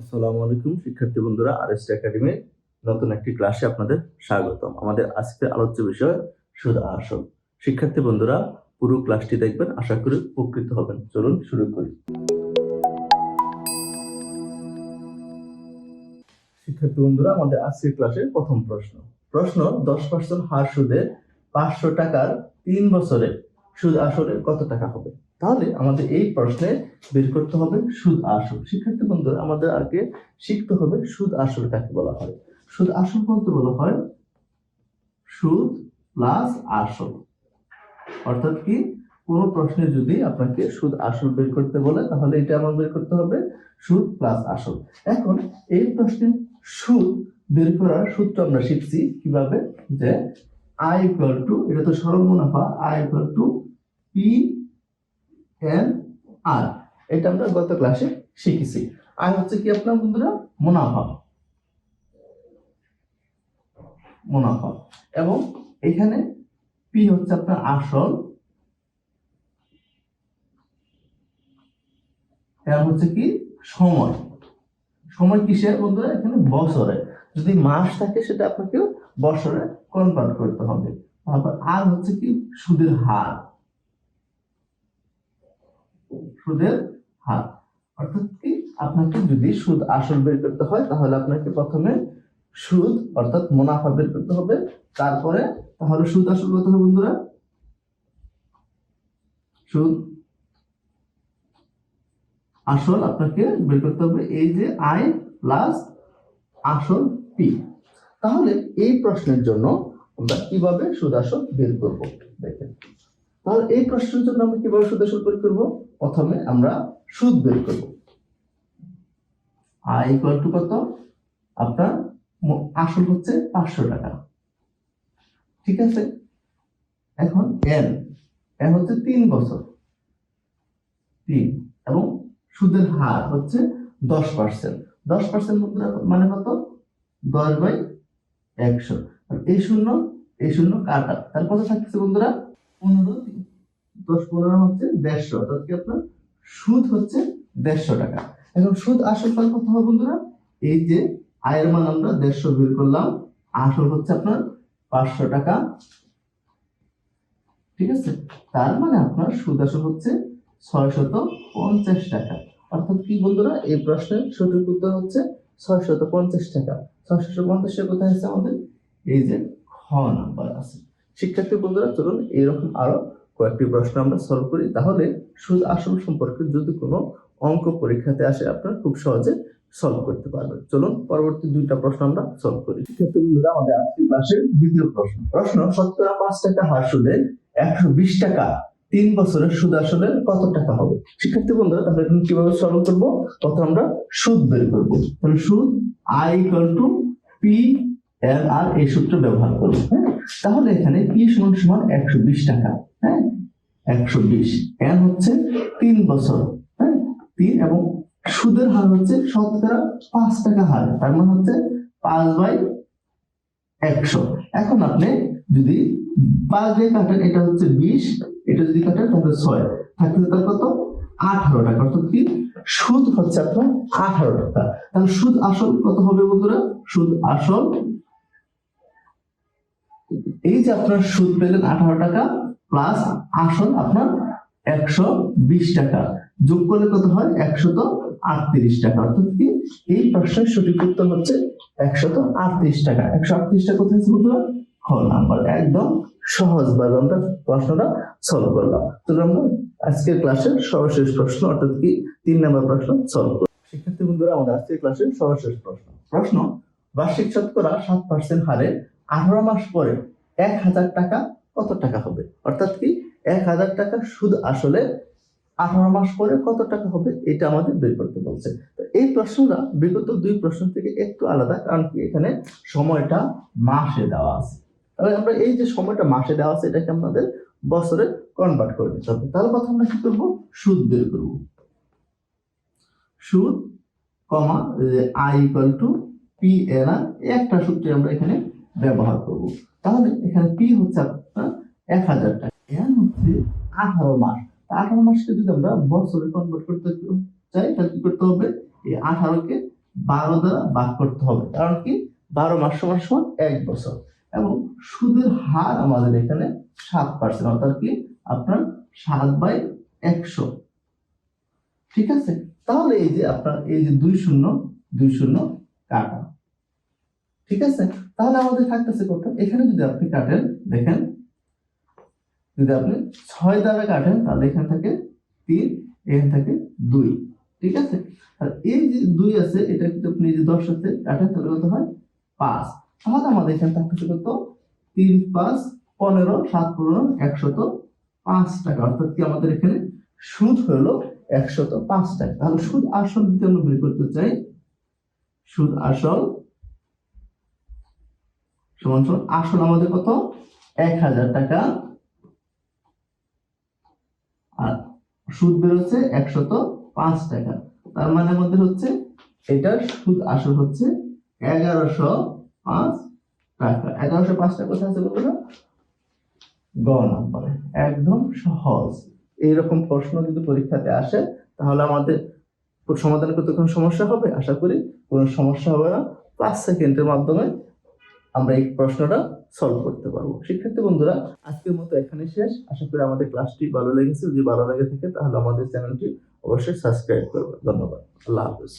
আসসালামু আলাইকুম, শিক্ষার্থী বন্ধুরা আর এস একাডেমি নতুন একটি ক্লাসে আপনাদের স্বাগতম। আমাদের আজকের আলোচ্য বিষয় সুদ আসল। শিক্ষার্থী বন্ধুরা, পুরো ক্লাসটি দেখবেন, আশা করি উপকৃত হবেন। চলুন শুরু করি। শিক্ষার্থী বন্ধুরা, আমাদের আজকের ক্লাসের প্রথম প্রশ্ন। প্রশ্ন, দশ পার্সেন্ট হার সুদে পাঁচশো টাকার তিন বছরে সুদ আসলে কত টাকা হবে? তাহলে আমাদের এই প্রশ্নে বের করতে হবে সুদ আসল। শিক্ষার্থী বন্ধুরা, আমাদের আগে শিখতে হবে সুদ আসল কাকে বলা হয়। সুদ আসল বলতে বলা হয় সুদ প্লাস আসল। অর্থাৎ কি? কোনো প্রশ্নে যদি আপনাকে সুদ আসল বের করতে বলে, তাহলে এটা আমার বের করতে হবে সুদ প্লাস আসল। এখন এই প্রশ্নে সুদ বের করার সূত্র আমরা শিখছি কীভাবে? যে আই ইকুয়াল টু এটা তো সরল মুনাফা I equal to P N R এটা আমরা গত ক্লাসে শিখেছি। আর হচ্ছে কি আপনার বন্ধুরা? মুনাফা। মুনাফা। এবং এখানে পি হচ্ছে আপনার আসল। এর হচ্ছে কি? সময়। সময় কিসের বন্ধুরা? এখানে বছরে যদি মাস থাকে, সেটা আপনাকে বছরে কনভার্ট করতে হবে। তারপর আর হচ্ছে কি? সুদের হার। সুদের হার। অর্থাৎ কি? আপনাকে যদি সুদ আসল বের করতে হয়, তাহলে আপনাকে প্রথমে সুদ, অর্থাৎ মুনাফা বের করতে হবে। তারপরে, তাহলে সুদ আসল কত হবে বন্ধুরা? সুদ আসল আপনাকে বের করতে হবে এই যে আই প্লাস আসল পি। তাহলে এই প্রশ্নের জন্য আমরা কীভাবে সুদ আসল বের করব? দেখেন। তাহলে এই প্রশ্নের জন্য আমরা কীভাবে সুদ আসল বের করব? প্রথমে আমরা সুদ বের করব। আই ইকুয়াল টু কত? আপনার আসল হচ্ছে পাঁচশো টাকা। ঠিক আছে? এখন এন এন হচ্ছে তিন বছর। তিন, এবং সুদের হার হচ্ছে দশ পার্সেন্ট দশ পার্সেন্ট মানে কত? দশ বাই একশো। এই শূন্য এই শূন্য কাটা তার কথা থাকছে বন্ধুরা? পনেরো দশ পনেরো হচ্ছে দেড়শো, অর্থাৎ কি আপনার? সুদ হচ্ছে দেড়শো টাকা। এখন সুদ আসল ফল কত হবে বন্ধুরা? এই যে আয়ের মান আমরা দেড়শো বের করলাম, আসল হচ্ছে আপনার পাঁচশো টাকা। ঠিক আছে? তার মানে আপনার সুদ আসল হচ্ছে ছয়শত পঞ্চাশ টাকা। অর্থাৎ কি বন্ধুরা? এই প্রশ্নের সঠিক উত্তর হচ্ছে ছয়শত পঞ্চাশ টাকা। ছয়শত পঞ্চাশ টাকা কোথায় আছে আমাদের? এই যে খ নাম্বার আছে। শিক্ষার্থী বন্ধুরা, চলুন এইরকম আরও কয়েকটি প্রশ্ন আমরা সলভ করি। তাহলে সুদ আসল সম্পর্কে যদি কোনো অঙ্ক পরীক্ষাতে আসে, আপনারা খুব সহজে সলভ করতে পারবেন। চলুন, পরবর্তী দুইটা প্রশ্ন আমরা সলভ করি। শিক্ষার্থী বন্ধুরা, আমাদের আজকের ক্লাসের দ্বিতীয় প্রশ্ন। প্রশ্ন শতকরা পাঁচ টাকা হার সুদে একশো বিশ টাকা, তিন বছরের সুদ আসলে কত টাকা হবে? শিক্ষার্থী বন্ধুরা, তাহলে এখন কীভাবে সলভ করব? প্রথমে আমরা সুদ বের করব। তাহলে সুদ I equal to P L R এই সূত্র ব্যবহার করব হ্যাঁ? তাহলে এখানে পি সমান সমান একশো বিশ টাকা হ্যাঁ? একশো বিশ। এন হচ্ছে তিন বছর হ্যাঁ? তিন এবং সুদের হার হচ্ছে শতকরা পাঁচ টাকা হার, তার মানে হচ্ছে পাঁচ বাই একশো। এখন আপনি যদি পাঁচ দিয়ে কাটেন, এটা হচ্ছে বিশ, এটা যদি কাটেন, তাহলে ছয়। থাকলে তার কত? আঠারো টাকা। অর্থাৎ কি? সুদ হচ্ছে আপনার আঠারো টাকা। তাহলে সুদ আসল কত হবে বন্ধুরা? সুদ আসল এই যে আপনার সুদ পেলেন আঠারো টাকা প্লাস আসল আপনার একশো বিশ টাকা। যোগ করলে কত হয়? একশত আটত্রিশ টাকা। অর্থাৎ কি? এই প্রশ্নের সঠিক উত্তর হচ্ছে একশত আটত্রিশ টাকা। একশো আটত্রিশ টাকা কোথায় বন্ধুরা? হ নাম্বার। একদম সহজ ভাবে আমরা প্রশ্নটা সলভ করলাম। তো আমরা আজকের ক্লাসের সর্বশেষ প্রশ্ন, অর্থাৎ কি? তিন নম্বর প্রশ্ন সলভ করলাম। শিক্ষার্থী বন্ধুরা, আমাদের আজকের ক্লাসের সর্বশেষ প্রশ্ন। প্রশ্ন, বার্ষিক শতকরা সাত পার্সেন্ট হারে আঠারো মাস পরে এক হাজার টাকা কত টাকা হবে? অর্থাৎ কি এক হাজার টাকা সুদ আসলে আঠারো মাস পরে কত টাকা হবে? এটা আমাদের বের করতে বলছে। তো এই প্রশ্নটা বিগত দুই প্রশ্ন থেকে একটু আলাদা, কারণ কি এখানে সময়টা মাসে দেওয়া আছে। তাহলে আমরা এই যে সময়টা মাসে দেওয়া আছে, এটাকে আমাদের বছরে কনভার্ট করে দিতে হবে। তাহলে প্রথম আমরা কি করব? সুদ বের করব। সুদ, কমা I equal to P N R একটা সূত্রে আমরা এখানে ব্যবহার করব। তাহলে এখানে পি হচ্ছে আপনার এক হাজার টাকা। হচ্ছে আঠারো মাস। আঠারো মাসকে যদি আমরা বছরে কনভার্ট করতে চাই, তাহলে কি করতে হবে? এই আঠারোকে বারো দ্বারা ভাগ করতে হবে। কারণ কি? বারো মাস সমান সমান এক বছর। এবং সুদের হার আমাদের এখানে সাত পার্সেন্ট অর্থাৎ কি? আপনার সাত বাই একশো। ঠিক আছে? তাহলে এই যে আপনার এই যে দুই শূন্য দুই শূন্য কাটা। ঠিক আছে? তাহলে আমাদের থাকতেছে কত? এখানে যদি আপনি কাটেন, দেখেন। যদি আপনি ছয় দ্বারা কাটেন, তাহলে এখানে থাকে তিন, এখানে থাকে দুই। ঠিক আছে? আর এই যে দুই আছে, এটা কিন্তু আপনি যে দশ আছে, কাটেন, তাহলে কত হয়? পাঁচ। তাহলে আমাদের এখানে থাকতেছে কত? তিন, পাঁচ, পনেরো, সাত, পনেরো, একশত পাঁচ টাকা। অর্থাৎ কি আমাদের এখানে সুদ হলো একশত পাঁচ টাকা। তাহলে সুদ আসল যদি আমরা বের করতে চাই, সুদ আসল সমান সমান আসল আমাদের কত? এক হাজার টাকা। আর সুদ বেরোচ্ছে একশত পাঁচ টাকা। তার মানে আমাদের হচ্ছে এটার সুদ আসল হচ্ছে এগারোশো পাঁচ টাকা। এগারোশো পাঁচ টাকা কোথায় আছে বলব গ নম্বরে। একদম সহজ। এইরকম প্রশ্ন যদি পরীক্ষাতে আসে, তাহলে আমাদের সমাধান করতে কোনো সমস্যা হবে? আশা করি কোনো সমস্যা হবে না। পাঁচ সেকেন্ডের মাধ্যমে আমরা এই প্রশ্নটা সলভ করতে পারব। শিক্ষার্থী বন্ধুরা, আজকের মতো এখানে শেষ। আশা করি আমাদের ক্লাসটি ভালো লেগেছে। যদি ভালো লেগে থাকে, তাহলে আমাদের চ্যানেলটি অবশ্যই সাবস্ক্রাইব করবে ধন্যবাদ। আল্লাহ হাফিজ।